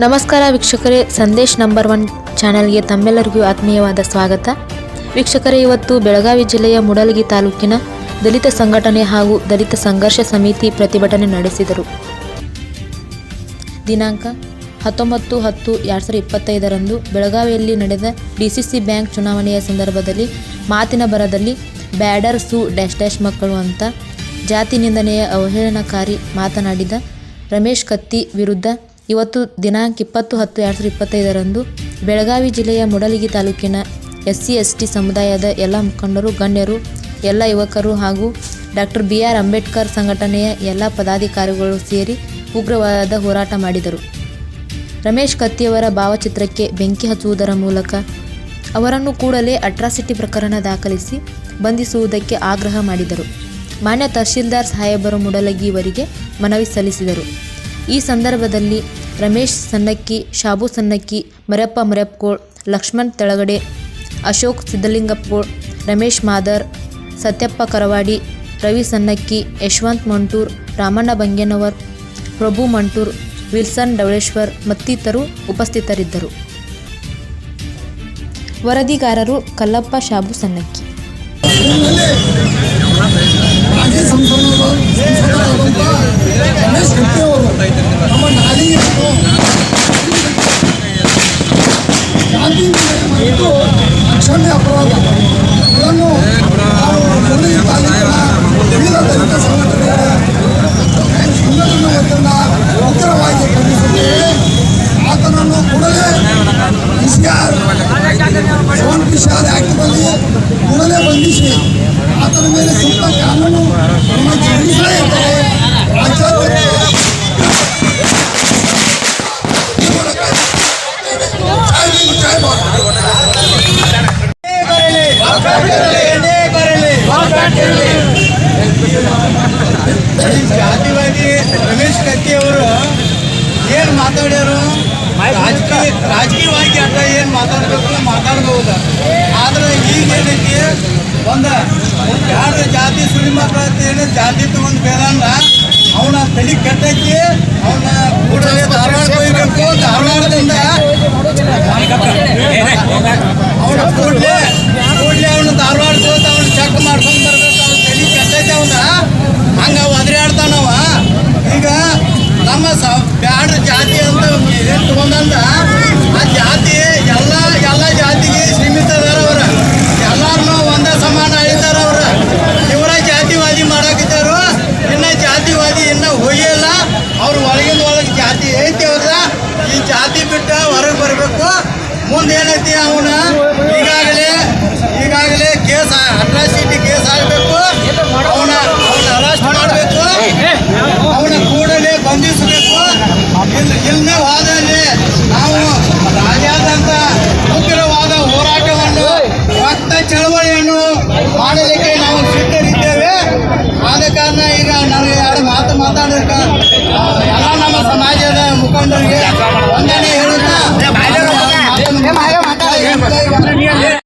ನಮಸ್ಕಾರ ವೀಕ್ಷಕರೇ, Sandesh number one ಚಾನೆಲ್ಗೆ ತಮ್ಮೆಲ್ಲರಿಗೂ ಆತ್ಮೀಯವಾದ ಸ್ವಾಗತ. ವೀಕ್ಷಕರೇ, ಇವತ್ತು ಬೆಳಗಾವಿ ಜಿಲ್ಲೆಯ ಮುಡಲಗಿ ತಾಲೂಕಿನ ದಲಿತ ಸಂಘಟನೆ ಹಾಗೂ ದಲಿತ ಸಂಘರ್ಷ ಸಮಿತಿ ಪ್ರತಿಭಟನೆ ನಡೆಸಿದರು. ದಿನಾಂಕ ಹತ್ತೊಂಬತ್ತು ಹತ್ತು ಎರಡು ಸಾವಿರದ ಇಪ್ಪತ್ತೈದರಂದು ಬೆಳಗಾವಿಯಲ್ಲಿ ನಡೆದ ಡಿಸಿಸಿ ಬ್ಯಾಂಕ್ ಚುನಾವಣೆಯ ಸಂದರ್ಭದಲ್ಲಿ ಮಾತಿನ ಬರದಲ್ಲಿ ಬ್ಯಾಡರ್ ಸು ಡ್ಯಾಶ್ ಡ್ಯಾಶ್ ಮಕ್ಕಳು ಅಂತ ಜಾತಿ ನಿಂದನೆಯ ಅವಹೇಳನಕಾರಿ ಮಾತನಾಡಿದ ರಮೇಶ್ ಕತ್ತಿ ವಿರುದ್ಧ ಇವತ್ತು ದಿನಾಂಕ ಇಪ್ಪತ್ತು ಹತ್ತು ಎರಡು ಸಾವಿರದ ಇಪ್ಪತ್ತೈದರಂದು ಬೆಳಗಾವಿ ಜಿಲ್ಲೆಯ ಮೂಡಲಗಿ ತಾಲೂಕಿನ ಎಸ್ ಸಿ ಎಸ್ ಟಿ ಸಮುದಾಯದ ಎಲ್ಲ ಮುಖಂಡರು, ಗಣ್ಯರು, ಎಲ್ಲ ಯುವಕರು ಹಾಗೂ ಡಾಕ್ಟರ್ ಬಿ ಆರ್ ಅಂಬೇಡ್ಕರ್ ಸಂಘಟನೆಯ ಎಲ್ಲ ಪದಾಧಿಕಾರಿಗಳು ಸೇರಿ ಉಗ್ರವಾದ ಹೋರಾಟ ಮಾಡಿದರು. ರಮೇಶ್ ಕತ್ತಿಯವರ ಭಾವಚಿತ್ರಕ್ಕೆ ಬೆಂಕಿ ಹಚ್ಚುವುದರ ಮೂಲಕ ಅವರನ್ನು ಕೂಡಲೇ ಅಟ್ರಾಸಿಟಿ ಪ್ರಕರಣ ದಾಖಲಿಸಿ ಬಂಧಿಸುವುದಕ್ಕೆ ಆಗ್ರಹ ಮಾಡಿದರು. ಮಾನ್ಯ ತಹಶೀಲ್ದಾರ್ ಸಾಹೇಬರು ಮುಡಲಗಿ ಇವರಿಗೆ ಮನವಿ ಸಲ್ಲಿಸಿದರು. ಈ ಸಂದರ್ಭದಲ್ಲಿ ರಮೇಶ್ ಸನ್ನಕ್ಕಿ, ಶಾಬು ಸನ್ನಕ್ಕಿ, ಮರಪ್ಪ ಮರಪ್ಕೋಳ್, ಲಕ್ಷ್ಮಣ್ ತೆಳಗಡೆ, ಅಶೋಕ್ ಸಿದ್ದಲಿಂಗಪ್ಪಗೋಳ್ ರಮೇಶ್ ಮಾದರ್, ಸತ್ಯಪ್ಪ ಕರವಾಡಿ, ರವಿ ಸನ್ನಕ್ಕಿ, ಯಶವಂತ್ ಮಂಟೂರ್, ರಾಮಣ್ಣ ಬಂಗೇನವರ್, ಪ್ರಭು ಮಂಟೂರ್, ವಿಲ್ಸನ್ ಡವಳೇಶ್ವರ್ ಮತ್ತಿತರರು ಉಪಸ್ಥಿತರಿದ್ದರು. ವರದಿಗಾರರು ಕಲ್ಲಪ್ಪ, ಶಾಬು ಸನ್ನಕ್ಕಿ. ಆತನ ಮೇಲೆ ಸೂಕ್ತ ಕಾನೂನು ಕ್ರಮ ಜರುಗಿಸಲೇ ಇದ್ದಾರೆ ರಾಜ್ಯಾದ್ಯಂತ ಜೈ ಭೀಮ್, ಜೈ ಭಾರತ್. ಜಾತಿವಾದಿ ರಮೇಶ್ ಕತ್ತಿ ಅವರು ಏನು ಮಾತಾಡ್ಯಾರು ರಾಜಕೀಯ ರಾಜಕೀಯವಾಗಿ ಅಂತ ಏನು ಮಾತಾಡಬೇಕು ಒಂದು ಯಾರು ಜಾತಿ ಸುಳಿ ಮಕ್ಕಳು ಅಂತ ಹೇಳಿ ಜಾತಿ ತಗೊಂಡು ಬೇಡಲ್ಲ ಅವನ ತಲೆ ಕೆಟ್ಟೈತಿ, ಅವನ ಕೂಡಲೇ ಧಾರವಾಡ ಹೋಗ್ಬೇಕು, ಧಾರವಾಡದಿಂದ ಅವನ ಕೂಡಲೇ ಕೂಡಲೇ ಅವನು ಧಾರವಾಡ ಹೋದ ಅವನು ಚೆಕ್ ಮಾಡ್ಕೊಂಡು ಬರ್ಬೇಕು, ಅವ್ನ ತಲೆ ಕೆಟ್ಟೈತೆ ಅವನ. ಹಂಗ ಒದರಾಡ್ತಾನವ ಈಗ ನಮ್ಮ ಸ ಬ್ಯಾಡ್ರ ಜಾತಿ ಅಂತ ಏನು ತಗೊಂಡಂದ ಮಾಡ್ತೀವಿ ಅವನ? ಈಗಾಗಲೇ ಈಗಾಗಲೇ ಕೇಸ್ ಅಟ್ರಾಸಿಟಿ ಕೇಸ್ ಆಗಬೇಕು. ಅವನ ಅವನ ಅರೆಸ್ಟ್ ಮಾಡಬೇಕು. ಅವನ ಕೂಡಲೇ ಬಂಧಿಸಬೇಕು. ಇಲ್ಲೇ ವಾದಲ್ಲಿ ನಾವು ರಾಜ್ಯಾದ್ಯಂತ ಉಗ್ರವಾದ ಹೋರಾಟವನ್ನು ರಕ್ತ ಚಳವಳಿಯನ್ನು ಮಾಡಲಿಕ್ಕೆ